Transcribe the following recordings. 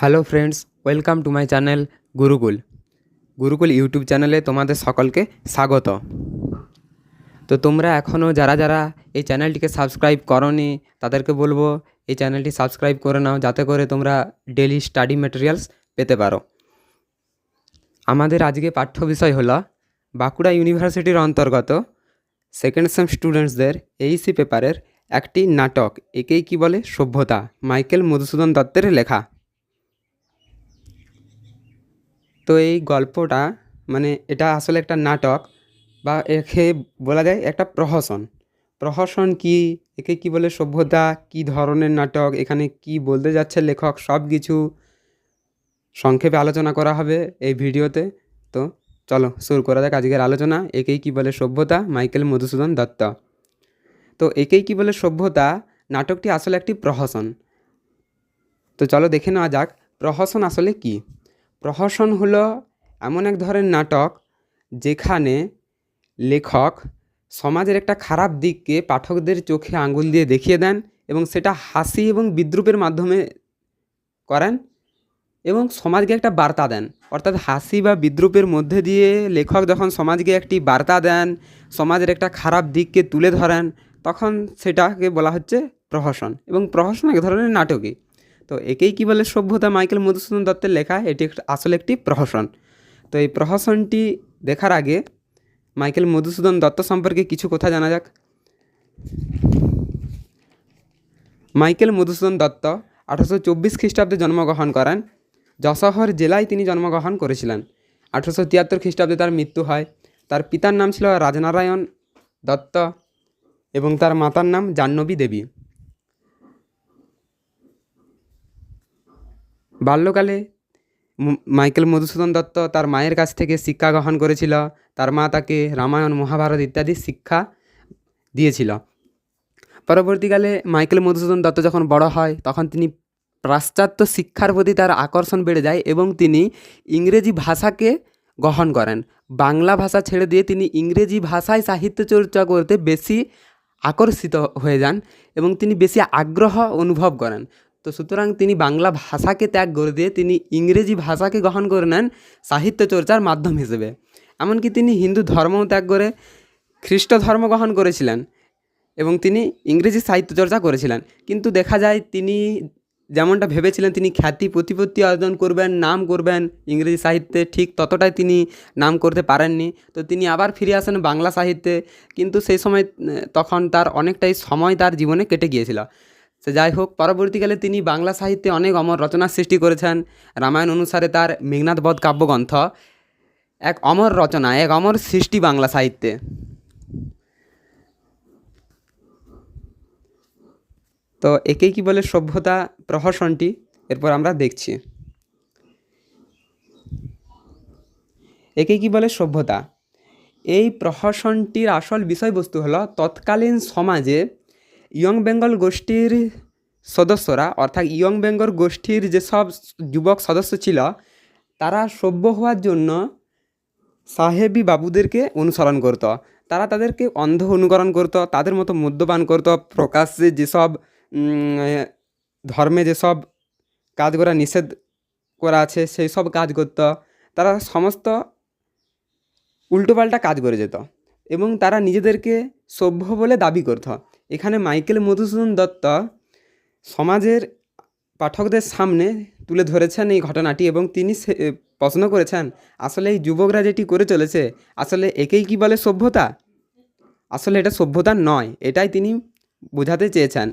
Hello friends, welcome to my channel Gurukul. Gurukul YouTube চ্যানেলে তোমাদের সকলকে স্বাগত। তো তোমরা এখনও যারা যারা এই চ্যানেলটিকে সাবস্ক্রাইব করনি, তাদেরকে বলব এই চ্যানেলটি সাবস্ক্রাইব করে নাও, যাতে করে তোমরা ডেলি স্টাডি মেটেরিয়ালস পেতে পারো। আমাদের আজকে পাঠ্য বিষয় হলো বাঁকুড়া ইউনিভার্সিটির অন্তর্গত সেকেন্ড সেম স্টুডেন্টসদের এইসি পেপারের একটি নাটক, একেই কি বলে? সভ্যতা। মাইকেল মধুসূদন দত্তের লেখা। তো এই গল্পটা মানে এটা আসলে একটা নাটক বা একে বলা যায় একটা প্রহসন। প্রহসন কি? একে কি বলে সভ্যতা? কি ধরনের নাটক? এখানে কি বলতে যাচ্ছে লেখক? সব কিছু সংক্ষেপে আলোচনা করা হবে এই ভিডিওতে। তো চলো শুরু করা যাক আজকের আলোচনা। একেই কি বলে সভ্যতা? মাইকেল মধুসূদন দত্ত। তো একেই কি বলে সভ্যতা? নাটকটি আসলে একটি প্রহসন। তো চলো দেখে নেওয়া যাক প্রহসন আসলে কি। প্রহসন হলো এমন এক ধরনের নাটক যেখানে লেখক সমাজের একটা খারাপ দিককে পাঠকদের চোখে আঙুল দিয়ে দেখিয়ে দেন এবং সেটা হাসি এবং বিদ্রুপের মাধ্যমে করেন এবং সমাজকে একটা বার্তা দেন। অর্থাৎ হাসি বা বিদ্রুপের মধ্যে দিয়ে লেখক যখন সমাজকে একটি বার্তা দেন, সমাজের একটা খারাপ দিককে তুলে ধরেন, তখন সেটাকে বলা হচ্ছে প্রহসন এবং প্রহসন এক ধরনের নাটকই। তো একেই কি বলে সভ্যতা মাইকেল মধুসূদন দত্তের লেখা? এটি আসলে একটি প্রহসন। তো এই প্রহসনটি দেখার আগে মাইকেল মধুসূদন দত্ত সম্পর্কে কিছু কথা জানা যাক। মাইকেল মধুসূদন দত্ত আঠারোশো চব্বিশ খ্রিস্টাব্দে জন্মগ্রহণ করেন। যশোহর জেলায় তিনি জন্মগ্রহণ করেছিলেন। আঠারোশো তিয়াত্তর খ্রিস্টাব্দে তার মৃত্যু হয়। তার পিতার নাম ছিল রাজনারায়ণ দত্ত এবং তার মাতার নাম জাহ্নবী দেবী। বাল্যকালে মাইকেল মধুসূদন দত্ত তার মায়ের কাছ থেকে শিক্ষা গ্রহণ করেছিল। তার মা তাকে রামায়ণ, মহাভারত ইত্যাদি শিক্ষা দিয়েছিল। পরবর্তীকালে মাইকেল মধুসূদন দত্ত যখন বড় হয়, তখন তিনি পাশ্চাত্য শিক্ষার প্রতি তার আকর্ষণ বেড়ে যায় এবং তিনি ইংরেজি ভাষাকে গ্রহণ করেন। বাংলা ভাষা ছেড়ে দিয়ে তিনি ইংরেজি ভাষায় সাহিত্য চর্চা করতে বেশি আকর্ষিত হয়ে যান এবং তিনি বেশি আগ্রহ অনুভব করেন। তো সুতরাং তিনি বাংলা ভাষাকে ত্যাগ করে দিয়ে তিনি ইংরেজি ভাষাকে গ্রহণ করে নেন সাহিত্য চর্চার মাধ্যম হিসেবে। এমনকি তিনি হিন্দু ধর্মও ত্যাগ করে খ্রিস্ট ধর্ম গ্রহণ করেছিলেন এবং তিনি ইংরেজি সাহিত্য চর্চা করেছিলেন। কিন্তু দেখা যায় তিনি যেমনটা ভেবেছিলেন, তিনি খ্যাতি প্রতিপত্তি অর্জন করবেন, নাম করবেন ইংরেজি সাহিত্যে, ঠিক ততটাই তিনি নাম করতে পারেননি। তো তিনি আবার ফিরে আসেন বাংলা সাহিত্যে, কিন্তু সেই সময় তখন তার অনেকটাই সময় তার জীবনে কেটে গিয়েছিল। সে যাই হোক, পরবর্তীকালে তিনি বাংলা সাহিত্যে অনেক অমর রচনার সৃষ্টি করেছেন। রামায়ণ অনুসারে তার মেঘনাথ বধ কাব্যগ্রন্থ এক অমর রচনা, এক অমর সৃষ্টি বাংলা সাহিত্যে। তো একেই কি বলে সভ্যতা প্রহসনটি? এরপর আমরা দেখছি। একে কি বলে সভ্যতা? এই প্রহসনটির আসল বিষয়বস্তু হলো, তৎকালীন সমাজে ইয়ং বেঙ্গল গোষ্ঠীর সদস্যরা, অর্থাৎ ইয়ং বেঙ্গল গোষ্ঠীর যেসব যুবক সদস্য ছিল, তারা সভ্য হওয়ার জন্য সাহেবি বাবুদেরকে অনুসরণ করত। তারা তাদেরকে অন্ধ অনুকরণ করত, তাদের মতো মদ্যপান করত, প্রকাশ্যে যেসব ধর্মে যেসব কাজ করা নিষেধ করা আছে সেই সব কাজ করত। তারা সমস্ত উল্টোপাল্টা কাজ করে যেত এবং তারা নিজেদেরকে সভ্য বলে দাবি করত। এখানে মাইকেল মধুসূদন দত্ত সমাজের পাঠকদের সামনে তুলে ধরেছেন এই ঘটনাটি এবং তিনি প্রশ্ন করেছেন, আসলে এই যুবকরা যেটি করে চলেছে, আসলে একেই কি বলে সভ্যতা? আসলে এটা সভ্যতা নয়, এটাই তিনি বোঝাতে চেয়েছেন।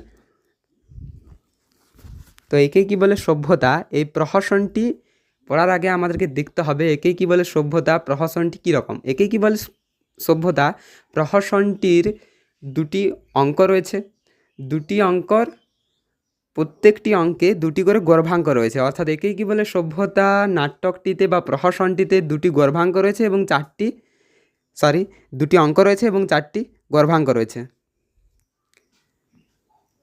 তো একেই কি বলে সভ্যতা? এই প্রহসনটি পড়ার আগে আমাদেরকে দেখতে হবে, একেই কি বলে সভ্যতা, প্রহসনটি কীরকম? একেই কি বলে সভ্যতা? প্রহসনটির দুটি অঙ্ক রয়েছে। দুটি অঙ্কর প্রত্যেকটি অঙ্কে দুটি করে গর্ভাঙ্ক রয়েছে। অর্থাৎ একেই কি বলে? সভ্যতা নাটকটিতে বা প্রহসনটিতে দুটি গর্ভাঙ্ক রয়েছে এবং চারটি সরি দুটি অঙ্ক রয়েছে এবং চারটি গর্ভাঙ্ক রয়েছে।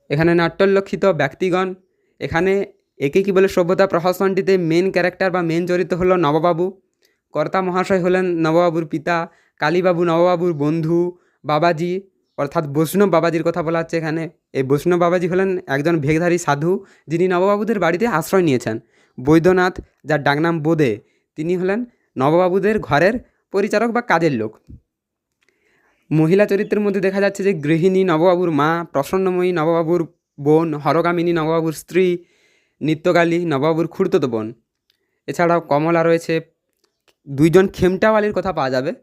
এখানে নাট্যোল্লেখিত ব্যক্তিগণ, এখানে একে কি বলে? সভ্যতা, প্রহসনটিতে মেন ক্যারেক্টার বা মেন চরিত্র হলো নববাবু। কর্তা মহাশয় হলেন নববাবুর পিতা, কালীবাবু নববাবুর বন্ধু, বাবাজি অর্থাৎ বৈষ্ণব বাবাজির কথা বলা হচ্ছে এখানে। এই বৈষ্ণব বাবাজি হলেন একজন ভেগধারী সাধু, যিনি নববাবুদের বাড়িতে আশ্রয় নিয়েছেন। বৈদ্যনাথ, যার ডাকনাম বোদে, তিনি হলেন নববাবুদের ঘরের পরিচারক বা কাজের লোক। মহিলা চরিত্রের মধ্যে দেখা যাচ্ছে যে গৃহিণী নববাবুর মা, প্রসন্নময়ী নববাবুর বোন হরকামিনী নববাবুর স্ত্রী, নিত্যকালী নববাবুর খুড়তো বোন। এছাড়াও কমলা রয়েছে। দুইজন খেমটাওয়ালির কথা পাওয়া যাবে।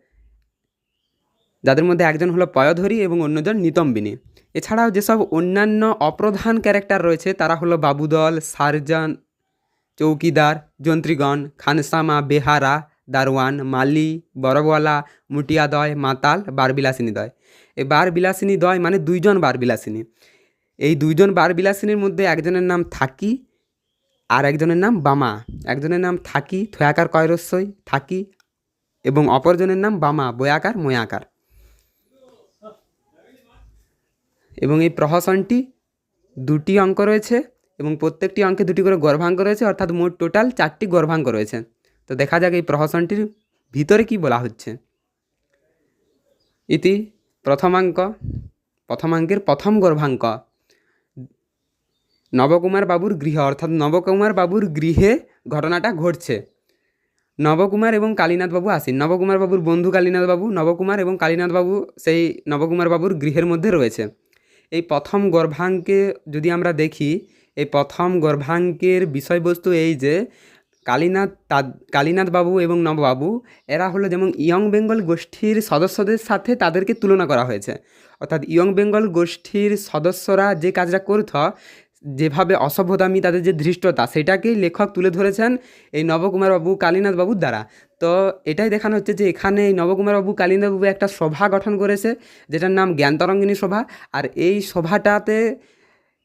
যাদের মধ্যে একজন হলো পয়ধরী এবং অন্যজন নিতম্বিনী। এছাড়াও যেসব অন্যান্য অপ্রধান ক্যারেক্টার রয়েছে, তারা হলো বাবুদল, সার্জন, চৌকিদার, যন্ত্রীগণ, খানসামা, বেহারা, দারোয়ান, মালি বড়বলা মুটিয়াদয়, মাতাল, বারবিলাসিনী দয়। এই বারবিলাসিনী দয় মানে দুইজন বারবিলাসিনী। এই দুইজন বারবিলাসিনীর মধ্যে একজনের নাম থাকি আর একজনের নাম বামা। একজনের নাম থাকি, থয়াকার কয়রস্যই থাকি এবং অপরজনের নাম বামা, বয়াকার, ময়াকার। এবং এই প্রহসনটি দুটি অঙ্ক রয়েছে এবং প্রত্যেকটি অঙ্কে দুটি করে গর্ভাঙ্ক রয়েছে, অর্থাৎ মোট টোটাল চারটি গর্ভাঙ্ক রয়েছে। তো দেখা যাক এই প্রহসনটির ভিতরে কি বলা হচ্ছে। ইতি প্রথমাঙ্ক, প্রথমাঙ্কের প্রথম গর্ভাঙ্ক। নবকুমার বাবুর গৃহ, অর্থাৎ নবকুমার বাবুর গৃহে ঘটনাটা ঘটছে। নবকুমার এবং কালীনাথ বাবু আসেন। নবকুমার বাবুর বন্ধু কালীনাথ বাবু, নবকুমার এবং কালীনাথ বাবু সেই নবকুমার বাবুর গৃহের মধ্যে রয়েছে। এই প্রথম গর্ভাঙ্কে যদি আমরা দেখি, এই প্রথম গর্ভাঙ্কের বিষয়বস্তু এই যে, কালীনাথ কালীনাথ বাবু এবং নববাবু, এরা হলো যেমন ইয়ং বেঙ্গল গোষ্ঠীর সদস্যদের সাথে তাদেরকে তুলনা করা হয়েছে। অর্থাৎ ইয়ং বেঙ্গল গোষ্ঠীর সদস্যরা যে কাজটা করত যেভাবে অসভ্যতামী তাদের যে ধৃষ্টতা, সেটাকেই লেখক তুলে ধরেছেন এই নবকুমার বাবু কালীনাথ বাবুর দ্বারা। তো এটাই দেখানো হচ্ছে যে এখানে এই নবকুমার বাবু কালীনাথ বাবু একটা সভা গঠন করেছে, যেটার নাম জ্ঞানতরঙ্গিনী সভা। আর এই সভাটাতে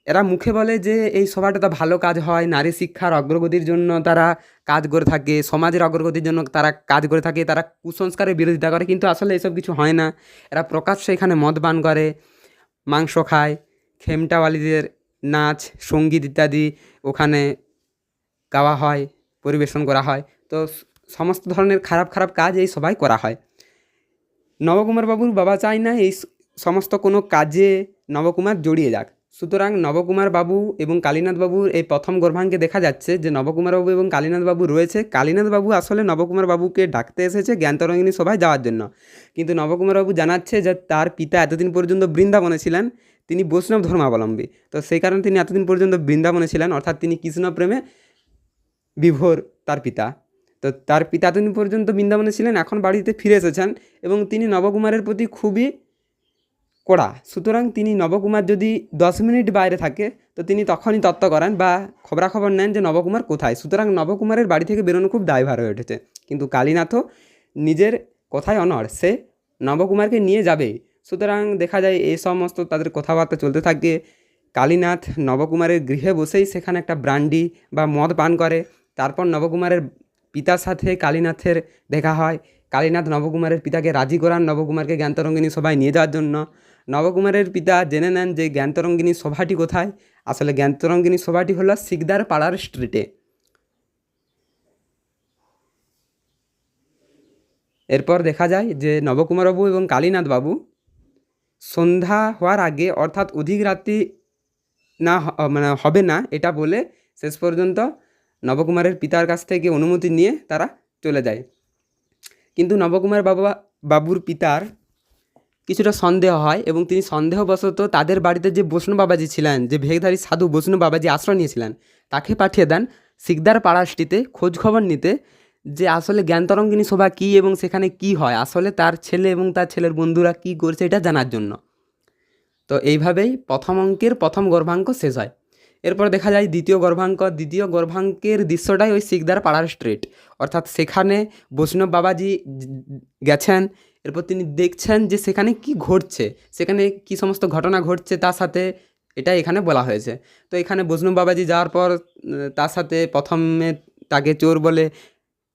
এরা মুখে বলে যে এই সভাটাতে ভালো কাজ হয়, নারী শিক্ষার অগ্রগতির জন্য তারা কাজ করে থাকে, সমাজের অগ্রগতির জন্য তারা কাজ করে থাকে, তারা কুসংস্কারের বিরোধিতা করে। কিন্তু আসলে এসব কিছু হয় না। এরা প্রকাশ্যে এখানে মদ পান করে, মাংস খায় খেমটাওয়ালিদের নাচ, সংগীত ইত্যাদি ওখানে গাওয়া হয়, পরিবেশন করা হয়। তো সমস্ত ধরনের খারাপ খারাপ কাজ এই সবাই করা হয়। নবকুমার বাবুর বাবা চায় না এই সমস্ত কোনো কাজে নবকুমার জড়িয়ে যাক। সুতরাং নবকুমার বাবু এবং কালীনাথ বাবুর এই প্রথম গর্ভাঙ্কে দেখা যাচ্ছে যে নবকুমার বাবু এবং কালীনাথ বাবু রয়েছে। কালীনাথ বাবু আসলে নবকুমার বাবুকে ডাকতে এসেছে জ্ঞানতরঙ্গিনী সভায় যাওয়ার জন্য। কিন্তু নবকুমার বাবু জানাচ্ছে যে তার পিতা এতদিন পর্যন্ত বৃন্দাবনে ছিলেন। তিনি বৈষ্ণব ধর্মাবলম্বী তো সেই কারণে তিনি এতদিন পর্যন্ত বৃন্দাবনে ছিলেন, অর্থাৎ তিনি কৃষ্ণ প্রেমে বিভোর তার পিতা। তো তার পিতা এতদিন পর্যন্ত বৃন্দাবনে ছিলেন, এখন বাড়িতে ফিরে এসেছেন এবং তিনি নবকুমারের প্রতি খুবই কড়া। সুতরাং তিনি নবকুমার যদি দশ মিনিট বাইরে থাকে, তো তিনি তখনই তত্ত্ব করেন বা খবরাখবর নেন যে নবকুমার কোথায়। সুতরাং নবকুমারের বাড়ি থেকে বেরোনো খুব দায়ভার হয়ে উঠেছে। কিন্তু কালীনাথও নিজের কথায় অনড়। সে নবকুমারকে নিয়ে যাবে সুতরাং দেখা যায় এই সমস্ত তাদের কথাবার্তা চলতে থাকে। কালীনাথ নবকুমারের গৃহে বসেই সেখানে একটা ব্রান্ডি বা মদ পান করে। তারপর নবকুমারের পিতার সাথে কালীনাথের দেখা হয়। কালীনাথ নবকুমারের পিতাকে রাজি করান নবকুমারকে জ্ঞানতরঙ্গিনী সভায় নিয়ে যাওয়ার জন্য। নবকুমারের পিতা জেনে নেন যে জ্ঞানতরঙ্গিনী সভাটি কোথায়। আসলে জ্ঞানতরঙ্গিনী সভাটি হলো সিকদার পাড়ার স্ট্রিটে। এরপর দেখা যায় যে নবকুমারবাবু এবং কালীনাথ বাবু সন্ধ্যা হওয়ার আগে, অর্থাৎ অধিক রাত্রি না মানে হবে না, এটা বলে শেষ পর্যন্ত নবকুমারের পিতার কাছ থেকে অনুমতি নিয়ে তারা চলে যায়। কিন্তু নবকুমার বাবা, বাবুর পিতার কিছুটা সন্দেহ হয় এবং তিনি সন্দেহবশত তাদের বাড়িতে যে বৈষ্ণব বাবাজি ছিলেন, যে ভেগধারী সাধু বৈষ্ণব বাবাজি আশ্রয় নিয়েছিলেন, তাকে পাঠিয়ে দেন সিকদার পাড়াশটিতে খোঁজখবর নিতে যে আসলে জ্ঞানতরঙ্গিনী সভা কী এবং সেখানে কি হয়? আসলে তার ছেলে এবং তার ছেলের বন্ধুরা কি করছে এটা জানার জন্য। তো এইভাবেই প্রথম অঙ্কের প্রথম গর্ভাঙ্ক শেষ হয়। এরপর দেখা যায় দ্বিতীয় গর্ভাঙ্ক। দ্বিতীয় গর্ভাঙ্কের দৃশ্যটাই ওই শিকদার পাড়ার স্ট্রিট অর্থাৎ সেখানে বৈষ্ণব বাবাজি গেছেন। এরপর তিনি দেখছেন যে সেখানে কি ঘটছে। সেখানে কি সমস্ত ঘটনা ঘটছে তার সাথে এটা এখানে বলা হয়েছে। তো এখানে বৈষ্ণব বাবাজি যাওয়ার পর তার সাথে প্রথমে তাকে চোর বলে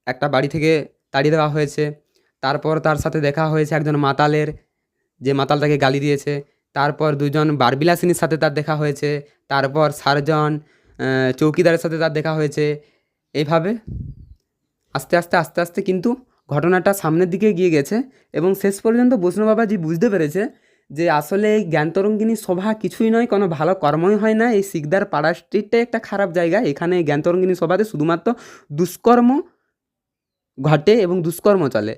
একটা বাড়ি থেকে তাড়িয়ে দেওয়া হয়েছে। তারপর তার সাথে দেখা হয়েছে একজন মাতালের, যে মাতাল তাকে গালি দিয়েছে। তারপর দুজন বারবিলাসিনীর সাথে তার দেখা হয়েছে। তারপর সার্জন চৌকিদারের সাথে তার দেখা হয়েছে। এইভাবে আস্তে আস্তে আস্তে আস্তে কিন্তু ঘটনাটা সামনের দিকে গিয়ে গেছে এবং শেষ পর্যন্ত বৈষ্ণব বাবাজি বুঝতে পেরেছে যে আসলে এই জ্ঞানতরঙ্গিনী সভা কিছুই নয়, কোনো ভালো কর্মই হয় না। এই শিকদার পাড়া স্ট্রিটটাই একটা খারাপ জায়গা। এখানে জ্ঞানতরঙ্গিনী সভাতে শুধুমাত্র দুষ্কর্ম ঘটে এবং দুষ্কর্ম চলে।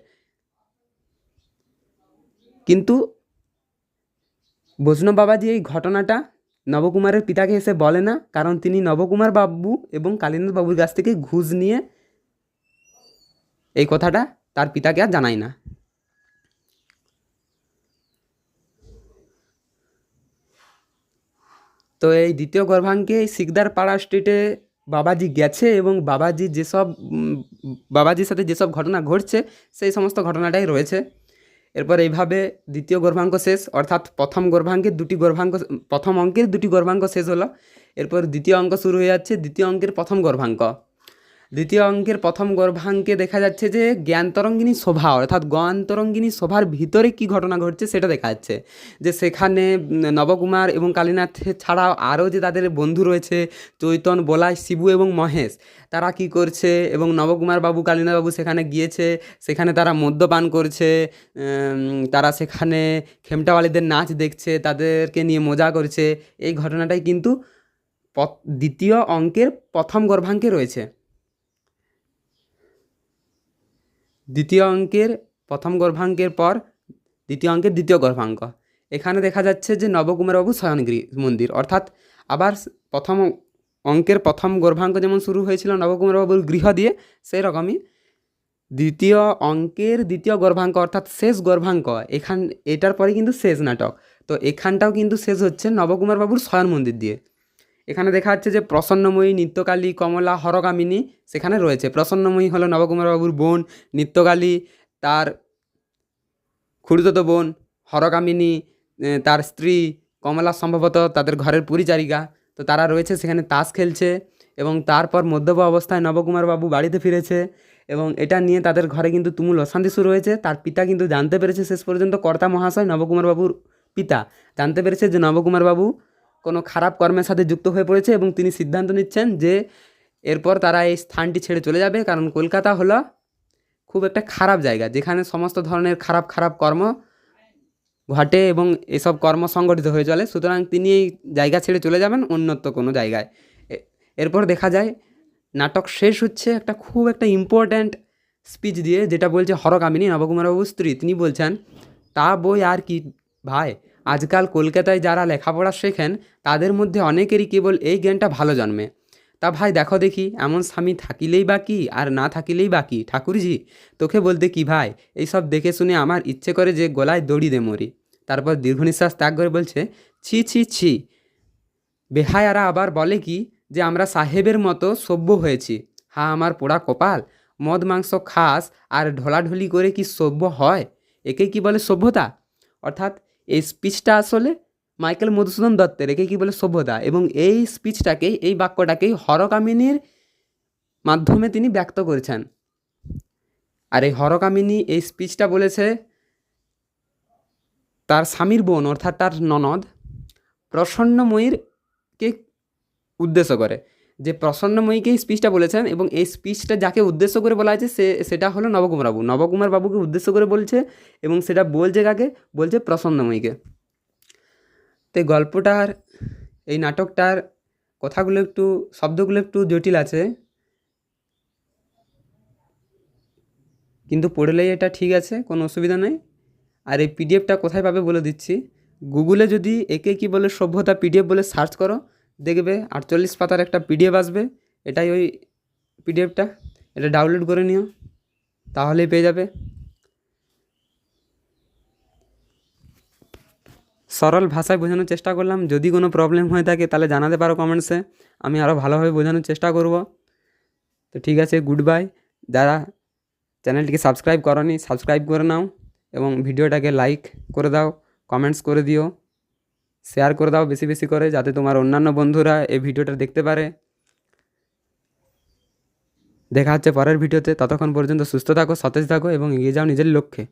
কিন্তু বৈষ্ণব বাবাজি এই ঘটনাটা নবকুমারের পিতাকে এসে বলে না, কারণ তিনি নবকুমার বাবু এবং কালীনাথ বাবুর কাছ থেকে ঘুষ নিয়ে এই কথাটা তার পিতাকে আর জানায় না। তো এই দ্বিতীয় গর্ভাঙ্কে এই শিকদার পাড়া স্ট্রিটে বাবাজি গেছে এবং বাবাজি যেসব বাবাজির সাথে যেসব ঘটনা ঘটছে, সেই সমস্ত ঘটনাটাই রয়েছে। এরপর এইভাবে দ্বিতীয় গর্ভাঙ্ক শেষ, অর্থাৎ প্রথম গর্ভাঙ্কের দুটি গর্ভাঙ্ক, প্রথম অঙ্কের দুটি গর্ভাঙ্ক শেষ হলো। এরপর দ্বিতীয় অঙ্ক শুরু হয়ে যাচ্ছে, দ্বিতীয় অঙ্কের প্রথম গর্ভাঙ্ক। দ্বিতীয় অঙ্কের প্রথম গর্ভাঙ্কে দেখা যাচ্ছে যে জ্ঞানতরঙ্গিনী শোভা অর্থাৎ জ্ঞানতরঙ্গিনী শোভার ভিতরে কি ঘটনা ঘটছে সেটা দেখা যাচ্ছে। যে সেখানে নবকুমার এবং কালীনাথ ছাড়াও আরও যে তাদের বন্ধু রয়েছে, চৈতন, বলাই, শিবু এবং মহেশ, তারা কি করছে? এবং নবকুমার বাবু, কালীনাথ বাবু সেখানে গিয়েছে, সেখানে তারা মদ্যপান করছে তারা সেখানে খেমটাওয়ালিদের নাচ দেখছে, তাদেরকে নিয়ে মজা করছে। এই ঘটনাটাই কিন্তু দ্বিতীয় অঙ্কের প্রথম গর্ভাঙ্কে রয়েছে। দ্বিতীয় অঙ্কের, প্রথম গর্ভাঙ্কের পর দ্বিতীয় অঙ্কের দ্বিতীয় গর্ভাঙ্ক। এখানে দেখা যাচ্ছে যে নবকুমারবাবু শয়নগৃহ মন্দির। অর্থাৎ আবার প্রথম অঙ্কের প্রথম গর্ভাঙ্ক যেমন শুরু হয়েছিল নবকুমারবাবুর গৃহ দিয়ে সেই রকমই দ্বিতীয় অঙ্কের দ্বিতীয় গর্ভাঙ্ক অর্থাৎ শেষ গর্ভাঙ্ক, এখান, এটার পরে কিন্তু শেষ নাটক। তো এখানটাও কিন্তু শেষ হচ্ছে নবকুমারবাবুর শয়ন মন্দির দিয়ে। এখানে দেখা যাচ্ছে যে প্রসন্নময়ী, নিত্যকালী, কমলা হরকামিনী সেখানে রয়েছে। প্রসন্নময়ী হলো নবকুমারবাবুর বোন, নিত্যকালী তার খুড়িতো বোন হরকামিনী তার স্ত্রী, কমলা সম্ভবত তাদের ঘরের পরিচারিকা। তো তারা রয়েছে, সেখানে তাস খেলছে এবং তারপর মধ্যব অবস্থায় নবকুমারবাবু বাড়িতে ফিরেছে এবং এটা নিয়ে তাদের ঘরে কিন্তু তুমুল অশান্তি শুরু হয়েছে তার পিতা কিন্তু জানতে পেরেছে শেষ পর্যন্ত কর্তা মহাশয় নবকুমারবাবুর পিতা। জানতে পেরেছে যে নবকুমারবাবু কোনো খারাপ কর্মের সাথে যুক্ত হয়ে পড়েছে এবং তিনি সিদ্ধান্ত নিচ্ছেন যে এরপর তারা এই স্থানটি ছেড়ে চলে যাবে। কারণ কলকাতা হলো খুব একটা খারাপ জায়গা, যেখানে সমস্ত ধরনের খারাপ খারাপ কর্ম ঘটে এবং এসব কর্ম সংগঠিত হয়ে চলে। সুতরাং তিনি এই জায়গা ছেড়ে চলে যাবেন অন্যত্র কোনো জায়গায়। এরপর দেখা যায় নাটক শেষ হচ্ছে একটা খুব একটা ইম্পর্ট্যান্ট স্পিচ দিয়ে, যেটা বলছে হরকামিনী নবকুমারবাবুর স্ত্রী। তিনি বলছেন, তা বই আর কি ভাই? আজকাল কলকাতায় যারা লেখাপড়া শেখেন, তাদের মধ্যে অনেকেরই কেবল এই জ্ঞানটা ভালো জন্মে। তা ভাই দেখো দেখি, এমন স্বামী থাকিলেই বা কি, আর না থাকিলেই বা কি? ঠাকুরজি, তোকে বলতে কি ভাই? এইসব দেখে শুনে আমার ইচ্ছে করে যে গলায় দড়ি দে মরি। তারপর দীর্ঘ নিঃশ্বাস ত্যাগ করে বলছে, ছি ছি ছি। বেহায়ারা আবার বলে কি, যে আমরা সাহেবের মতো সভ্য হয়েছি। হা, আমার পোড়া কপাল, মদ মাংস খাস, আর ঢলাঢলি করে কি সভ্য হয়? একে কি বলে সভ্যতা? অর্থাৎ এই স্পিচটা আসলে মাইকেল মধুসূদন দত্তের, একে কি বলে সভ্যতা, এবং এই স্পিচটাকেই এই বাক্যটাকেই হরকামিনীর মাধ্যমে তিনি ব্যক্ত করেছেন। আর এই হরকামিনী এই স্পিচটা বলেছে, তার স্বামীর বোন, অর্থাৎ তার ননদ, প্রসন্নময়ীরকে উদ্দেশ্য করে। যে প্রসন্নময়ীকে এই স্পিচটা বলেছেন এবং এই স্পিচটা যাকে উদ্দেশ্য করে বলা হয়েছে, সে, সেটা হলো নবকুমার বাবু। নবকুমার বাবুকে উদ্দেশ্য করে বলছে এবং সেটা বলছে কাকে? বলছে প্রসন্নময়ীকে তো এই গল্পটার, এই নাটকটার কথাগুলো একটু, শব্দগুলো একটু জটিল আছে। কিন্তু পড়লেই এটা ঠিক আছে, কোনো অসুবিধা নেই। আর এই পিডিএফটা কোথায় পাবে বলে দিচ্ছি। গুগলে যদি একে কি বলে সভ্যতা পিডিএফ বলে সার্চ করো দেখবে, আটচল্লিশ পাতার একটা পিডিএফ আসবে, এটাই ওই পিডিএফটা, এটা ডাউনলোড করে নিও, তাহলেই পেয়ে যাবে। সরল ভাষায় বোঝানোর চেষ্টা করলাম, যদি কোনো প্রবলেম হয়ে থাকে, তাহলে জানাতে পারো কমেন্টসে আমি আরও ভালোভাবে বোঝানোর চেষ্টা করব। তো ঠিক আছে গুড বাই যারা চ্যানেলটিকে সাবস্ক্রাইব করনি সাবস্ক্রাইব করে নাও এবং ভিডিওটাকে লাইক করে দাও কমেন্টস করে দিও। শেয়ার করে দাও বেশি বেশি করে যাতে তোমার অন্যান্য বন্ধুরা এই ভিডিওটা দেখতে পারে। দেখা হচ্ছে পরের ভিডিওতে। ততক্ষণ পর্যন্ত সুস্থ থাকো, সতেজ থাকো এবং এগিয়ে যাও নিজের লক্ষ্যে।